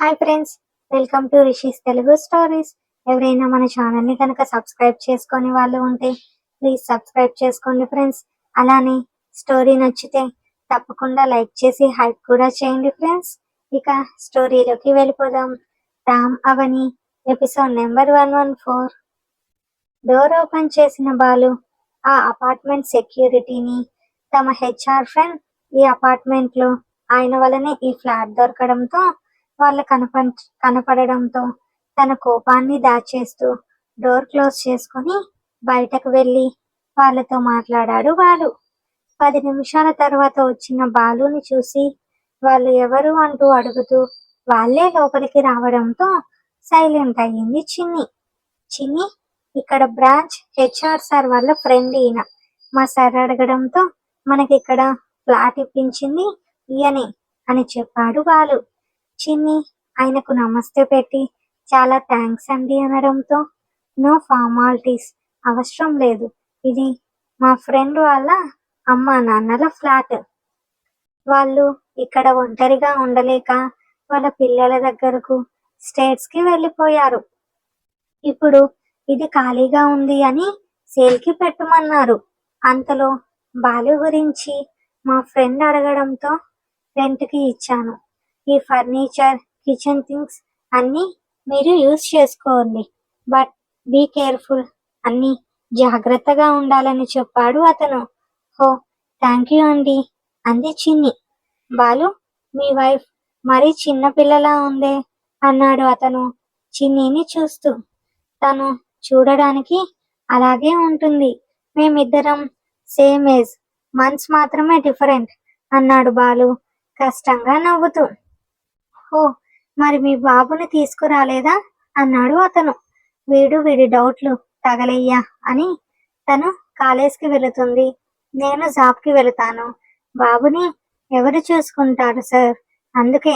Hi friends welcome to Rishi's Telugu stories. ఎవరైనా మన ఛానల్ని కనుక సబ్స్క్రైబ్ చేసుకొని వాళ్ళు ఉంటే ప్లీజ్ సబ్స్క్రైబ్ చేసుకోండి ఫ్రెండ్స్. అలానే స్టోరీ నచ్చితే తప్పకుండా లైక్ చేసి హైప్ కూడా చేయండి ఫ్రెండ్స్. ఇక స్టోరీలోకి వెళ్ళిపోదాం. Ram Avani episode number one one four. Door open చేసిన బాలు ఆ అపార్ట్మెంట్ సెక్యూరిటీని తమ హెచ్ఆర్ ఫ్రెండ్ ఈ అపార్ట్మెంట్లో ఆయన వలనే ఈ ఫ్లాట్ దొరకడంతో వాళ్ళు కనప కనపడడంతో తన కోపాన్ని దాచేస్తూ డోర్ క్లోజ్ చేసుకొని బయటకు వెళ్ళి వాళ్ళతో మాట్లాడాడు బాలు. పది నిమిషాల తర్వాత వచ్చిన బాలుని చూసి వాళ్ళు ఎవరు అంటూ అడుగుతూ వాళ్ళే లోపలికి రావడంతో సైలెంట్ అయ్యింది చిన్ని. చిన్ని ఇక్కడ బ్రాంచ్ హెచ్ఆర్ సార్ వాళ్ళ ఫ్రెండ్ ఈయన. మా సార్ అడగడంతో మనకి ఇక్కడ ఫ్లాట్ ఇప్పించింది ఈయనే అని చెప్పాడు బాలు. చిన్ని ఆయనకు నమస్తే పెట్టి చాలా థ్యాంక్స్ అండి అనడంతో నో ఫార్మాలిటీస్. అవసరం లేదు. ఇది మా ఫ్రెండ్ వాళ్ళ అమ్మ నాన్నల ఫ్లాట్. వాళ్ళు ఇక్కడ ఒంటరిగా ఉండలేక వాళ్ళ పిల్లల దగ్గరకు స్టేట్స్కి వెళ్ళిపోయారు. ఇప్పుడు ఇది ఖాళీగా ఉంది అని సేల్కి పెట్టమన్నారు. అంతలో బాలు గురించి మా ఫ్రెండ్ అడగడంతో రెంట్కి ఇచ్చాను. ఈ ఫర్నిచర్ కిచెన్ థింగ్స్ అన్ని మీరు యూజ్ చేసుకోండి. But be careful. అన్ని జాగ్రత్తగా ఉండాలని చెప్పాడు అతను. హో థ్యాంక్ యూ అండి అంది చిన్ని. బాలు మీ వైఫ్ మరీ చిన్న పిల్లలా ఉందే? అన్నాడు అతను చిన్నిని చూస్తూ. తను చూడడానికి అలాగే ఉంటుంది. మేమిద్దరం సేమ్ ఏజ్ మంత్స్ మాత్రమే డిఫరెంట్ అన్నాడు బాలు కష్టంగా నవ్వుతూ. ఓ మరి మీ బాబుని తీసుకురాలేదా? అన్నాడు అతను. వీడు వీడి డౌట్లు తగలయ్యా అని తను కాలేజ్కి వెళుతుంది. నేను జాబ్కి వెళుతాను. బాబుని ఎవరు చూసుకుంటారు సార్? అందుకే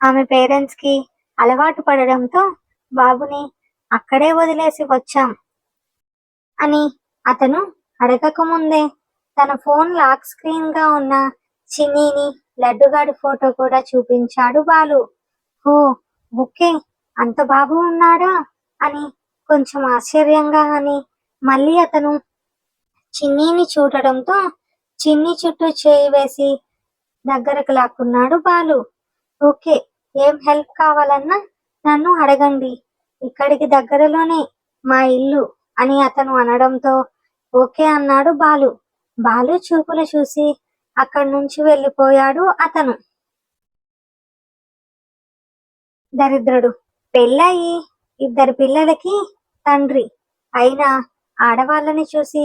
ఆమె పేరెంట్స్కి అలవాటు పడడంతో బాబుని అక్కడే వదిలేసి వచ్చాం అని అతను అడగక ముందే తన ఫోన్ లాక్ స్క్రీన్గా ఉన్న చిన్నీని లడ్డుగాడి ఫోటో కూడా చూపించాడు బాలు. ఓ ఓకే అంత బాబు ఉన్నాడా అని కొంచెం ఆశ్చర్యంగా అని మళ్ళీ అతను చిన్నీని చూడడంతో చిన్ని చుట్టూ చేయి వేసి దగ్గరకు లాక్కున్నాడు బాలు. ఓకే ఏం హెల్ప్ కావాలన్నా నన్ను అడగండి. ఇక్కడికి దగ్గరలోనే మా ఇల్లు అని అతను అనడంతో ఓకే అన్నాడు బాలు. బాలు చూపులు చూసి అక్కడి నుంచి వెళ్ళిపోయాడు అతను. దరిద్రుడు పెళ్ళయి ఇద్దరు పిల్లలకి తండ్రి. అయినా ఆడవాళ్ళని చూసి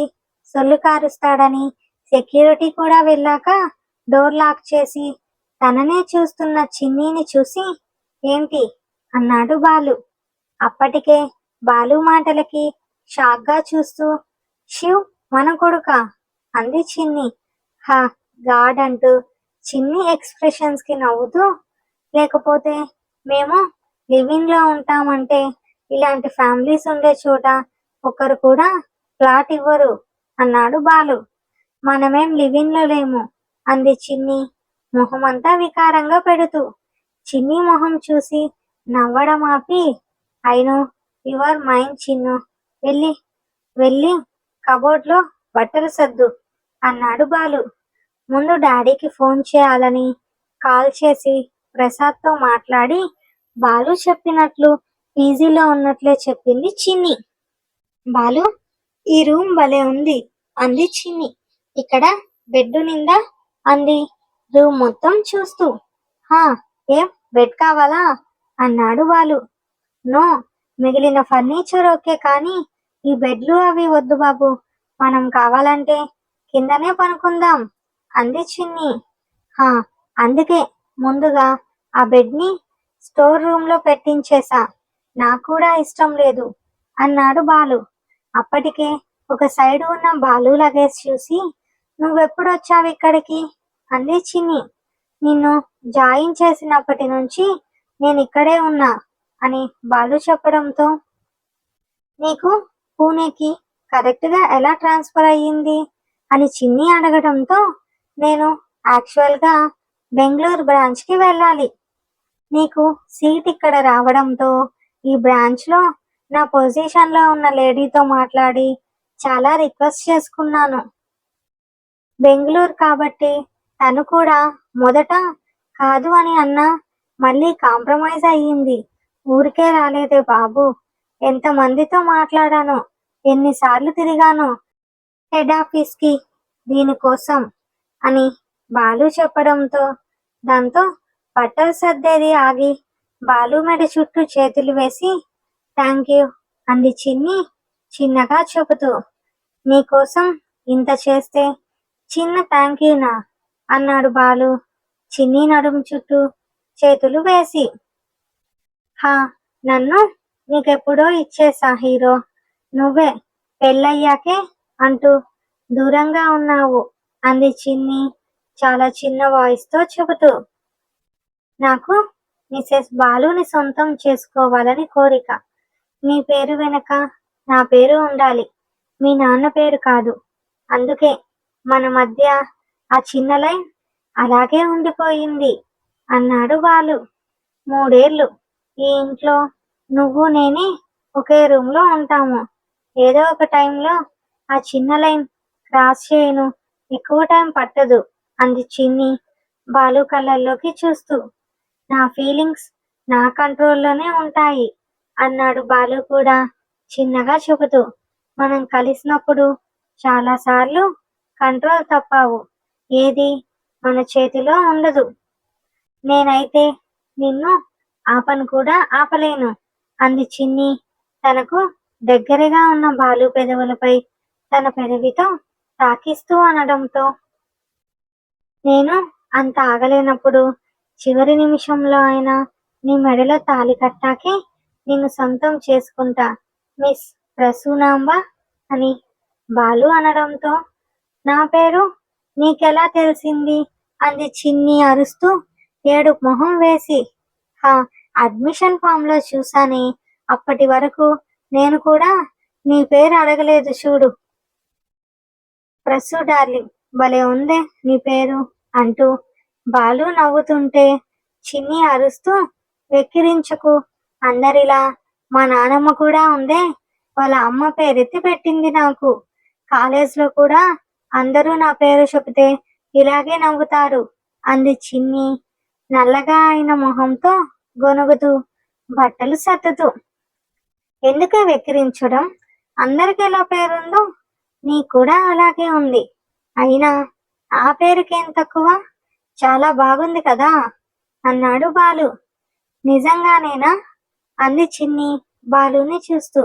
సొల్లు కారుస్తాడని సెక్యూరిటీ కూడా వెళ్ళాక డోర్ లాక్ చేసి తననే చూస్తున్న చిన్నీని చూసి ఏంటి? అన్నాడు బాలు. అప్పటికే బాలు మాటలకి షాక్గా చూస్తూ శివ్ మన కొడుక? అంది చిన్ని. హా గాడ్ అంటూ చిన్ని ఎక్స్ప్రెషన్స్కి నవ్వుతూ లేకపోతే మేము లివింగ్లో ఉంటామంటే ఇలాంటి ఫ్యామిలీస్ ఉండే చోట ఒకరు కూడా ఫ్లాట్ ఇవ్వరు అన్నాడు బాలు. మనమేం లివింగ్లో లేము అంది చిన్ని మొహం అంతా వికారంగా పెడుతూ. చిన్ని మొహం చూసి నవ్వడం ఆపి అయిను యువర్ మైండ్ చిన్ను వెళ్ళి వెళ్ళి కబోర్డ్లో బట్టలు సర్దు అన్నాడు బాలు. ముందు డాడీకి ఫోన్ చేయాలని కాల్ చేసి ప్రసాద్తో మాట్లాడి బాలు చెప్పినట్లు పీజీలో ఉన్నట్లే చెప్పింది చిన్ని. బాలు ఈ రూమ్ భలే ఉంది అంది చిన్ని. ఇక్కడ బెడ్ నిందా అంది. రూమ్ మొత్తం చూస్తూ. హా ఏం బెడ్ కావాలా? అన్నాడు బాలు. నో మిగిలిన ఫర్నిచర్ ఓకే కానీ ఈ బెడ్లు అవి వద్దు బాబు. మనం కావాలంటే కిందనే పనుకుందాం. అంది చిన్ని. హా అందుకే ముందుగా ఆ బెడ్ని స్టోర్ రూమ్లో పెట్టించేశా పెట్టించేసా. నాకు కూడా ఇష్టం లేదు అన్నాడు బాలు. అప్పటికే ఒక సైడ్ ఉన్న బాలు లగేజ్ చూసి నువ్వెప్పుడొచ్చావు ఇక్కడికి? అంది చిన్ని. నిన్ను జాయిన్ చేసినప్పటి నుంచి నేను ఇక్కడే ఉన్నా అని బాలు చెప్పడంతో నీకు పూణేకి కరెక్ట్గా ఎలా ట్రాన్స్ఫర్ అయ్యింది? అని చిన్ని అడగడంతో నేను యాక్చువల్గా బెంగళూరు బ్రాంచ్కి వెళ్ళాలి. నీకు సీట్ ఇక్కడ రావడంతో ఈ బ్రాంచ్లో నా పొజిషన్లో ఉన్న లేడీతో మాట్లాడి చాలా రిక్వెస్ట్ చేసుకున్నాను. బెంగళూరు కాబట్టి తను కూడా మొదట కాదు అని అన్నా మళ్ళీ కాంప్రమైజ్ అయ్యింది. ఊరికే రాలేదే బాబు. ఎంత మందితో మాట్లాడాను ఎన్నిసార్లు తిరిగాను. హెడ్ ఆఫీస్కి దీనికోసం అని బాలు చెప్పడంతో దాంతో బట్టలు సర్దేది ఆగి బాలు మెడ చుట్టూ చేతులు వేసి థ్యాంక్ యూ అంది చిన్ని చిన్నగా చెబుతూ. నీకోసం ఇంత చేస్తే చిన్న థ్యాంక్ యూనా అన్నాడు బాలు చిన్ని నడుము చుట్టూ చేతులు వేసి. హా నన్ను నీకెప్పుడో ఇచ్చేసా హీరో నువ్వే పెళ్ళయ్యాకే అంటూ దూరంగా ఉన్నావు అంది చిన్ని. చాలా చిన్న వాయిస్తో చెబుతూ నాకు మిసెస్ బాలుని సొంతం చేసుకోవాలని కోరిక. నీ పేరు వెనక నా పేరు ఉండాలి. మీ నాన్న పేరు కాదు. అందుకే మన మధ్య ఆ చిన్న లైన్ అలాగే ఉండిపోయింది అన్నాడు బాలు. మూడేళ్ళు ఈ ఇంట్లో నువ్వు నేనే ఒకే రూమ్లో ఉంటాము. ఏదో ఒక టైంలో ఆ చిన్న లైన్ క్రాస్ చేయను. ఎక్కువ టైం పట్టదు. అంది చిన్ని బాలు కళ్ళల్లోకి చూస్తూ. నా ఫీలింగ్స్ నా కంట్రోల్లోనే ఉంటాయి అన్నాడు బాలు కూడా చిన్నగా చెబుతూ. మనం కలిసినప్పుడు చాలా సార్లు కంట్రోల్ తప్పావు. ఏది మన చేతిలో ఉండదు. నేనైతే నిన్ను ఆపను కూడా ఆపలేను అంది చిన్ని. తనకు దగ్గరగా ఉన్న బాలు పెదవులపై తన పెదవితో తాకిస్తూ అనడంతో నేను అంత ఆగలేనప్పుడు చివరి నిమిషంలో అయినా నీ మెడలో తాలి కట్టాకే నిన్ను సొంతం చేసుకుంటా మిస్ ప్రసూనాంబ అని బాలు అనడంతో నా పేరు నీకెలా తెలిసింది? అంది చిన్ని అరుస్తూ ఏడు మొహం వేసి. హా అడ్మిషన్ ఫామ్లో అప్పటి వరకు నేను కూడా నీ పేరు అడగలేదు చూడు. ప్రసూ డార్లింగ్ భలే ఉందే నీ పేరు అంటూ బాలు నవ్వుతుంటే చిన్ని అరుస్తూ వెక్కిరించకు అందరిలా మా నానమ్మ కూడా ఉందే వాళ్ళ అమ్మ పేరెత్తి పెట్టింది నాకు. కాలేజ్లో కూడా అందరూ నా పేరు చెబితే ఇలాగే నవ్వుతారు అంది చిన్ని నల్లగా అయిన మొహంతో గొనుగుతూ బట్టలు సర్దుతూ. ఎందుకే వెక్కిరించడం? అందరికి ఎలా పేరుందో నీ కూడా అలాగే ఉంది. అయినా ఆ పేరుకేం తక్కువ? చాలా బాగుంది కదా? అన్నాడు బాలు. నిజంగానేనా? అంది చిన్ని బాలుని చూస్తూ.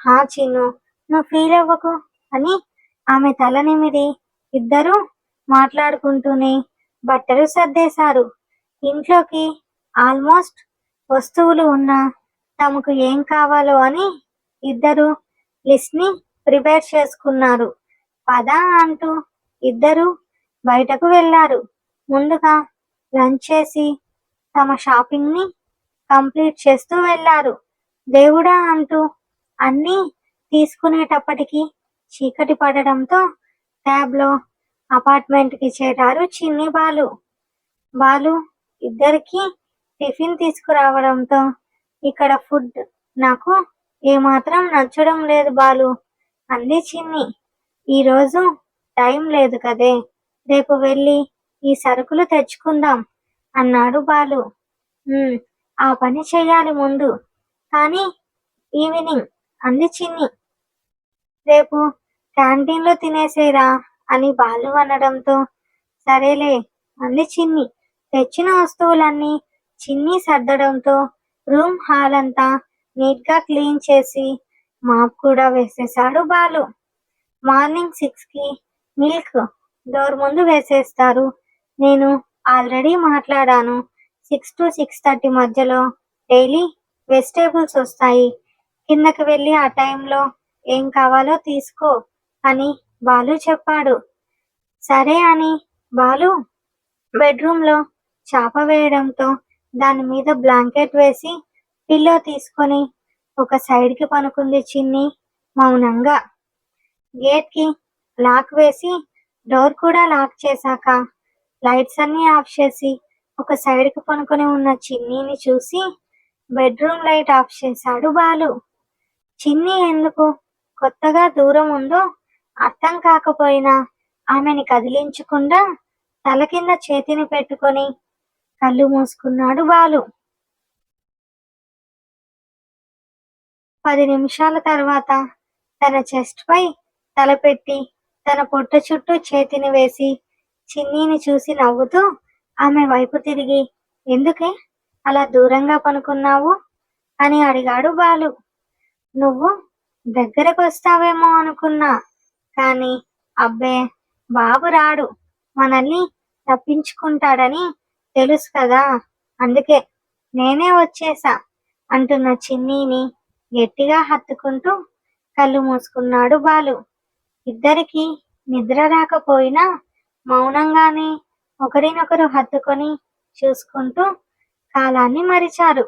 హా చిన్ను నువ్వు ఫీల్ అవ్వకు అని ఆమె తలనిమిది ఇద్దరూ మాట్లాడుకుంటూనే బట్టలు సర్దేశారు. ఇంట్లోకి ఆల్మోస్ట్ వస్తువులు ఉన్నా తమకు ఏం కావాలో అని ఇద్దరు లిస్ట్ని ప్రిపేర్ చేసుకున్నారు. పద అంటూ ఇద్దరు బయటకు వెళ్ళారు ముందుగా లంచ్ చేసి తమ షాపింగ్ని కంప్లీట్ చేస్తూ వెళ్ళారు దేవుడా అంటూ అన్ని తీసుకునేటప్పటికి చీకటి పడడంతో క్యాబ్లో అపార్ట్మెంట్కి చేరారు చిన్ని బాలు. బాలు ఇద్దరికి టిఫిన్ తీసుకురావడంతో ఇక్కడ ఫుడ్ నాకు ఏమాత్రం నచ్చడం లేదు బాలు. అంది చిన్ని. ఈరోజు టైం లేదు కదే. రేపు వెళ్ళి ఈ సరుకులు తెచ్చుకుందాం అన్నాడు బాలు. ఆ పని చేయాలి ముందు. కానీ ఈవినింగ్ అంది చిన్ని. రేపు క్యాంటీన్లో తినేసేరా అని బాలు అనడంతో సరేలే అంది చిన్ని. తెచ్చిన వస్తువులన్నీ చిన్ని సర్దడంతో రూమ్ హాల్ అంతా నీట్గా క్లీన్ చేసి మాప్ కూడా వేసేసాడు బాలు. మార్నింగ్ సిక్స్కి మిల్క్ డోర్ ముందు వేసేస్తారు. నేను ఆల్రెడీ మాట్లాడాను. సిక్స్ టు సిక్స్ థర్టీ మధ్యలో డైలీ వెజిటేబుల్స్ వస్తాయి. కిందకి వెళ్ళి ఆ టైంలో ఏం కావాలో తీసుకో అని బాలు చెప్పాడు. సరే అని బాలు బెడ్రూమ్లో చాప వేయడంతో దాని మీద బ్లాంకెట్ వేసి పిల్లో తీసుకొని ఒక సైడ్కి పనుకుంది చిన్ని మౌనంగా. గేట్కి లాక్ వేసి డోర్ కూడా లాక్ చేశాక లైట్స్ అన్ని ఆఫ్ చేసి ఒక సైడ్కి పనుకొని ఉన్న చిన్నీని చూసి బెడ్రూమ్ లైట్ ఆఫ్ చేశాడు బాలు. చిన్ని ఎందుకు కొత్తగా దూరం ఉందో అర్థం కాకపోయినా ఆమెని కదిలించకుండా తల కింద చేతిని పెట్టుకొని కళ్ళు మూసుకున్నాడు బాలు. పది నిమిషాల తర్వాత తన చెస్ట్ పై తలపెట్టి తన పొట్ట చుట్టూ చేతిని వేసి చిన్నీని చూసి నవ్వుతూ ఆమె వైపు తిరిగి ఎందుకే అలా దూరంగా పనుకున్నావు? అని అడిగాడు బాలు. నువ్వు దగ్గరకు వస్తావేమో అనుకున్నా కానీ అబ్బే బాబు రాడు. మనల్ని తప్పించుకుంటాడని తెలుసు కదా అందుకే నేనే వచ్చేసా అంటున్న చిన్నీని గట్టిగా హత్తుకుంటూ కళ్ళు మూసుకున్నాడు బాలు. ఇద్దరికి నిద్ర రాకపోయినా మౌనంగానే ఒకరినొకరు హత్తుకొని చూసుకుంటూ కాలాన్ని మరిచారు.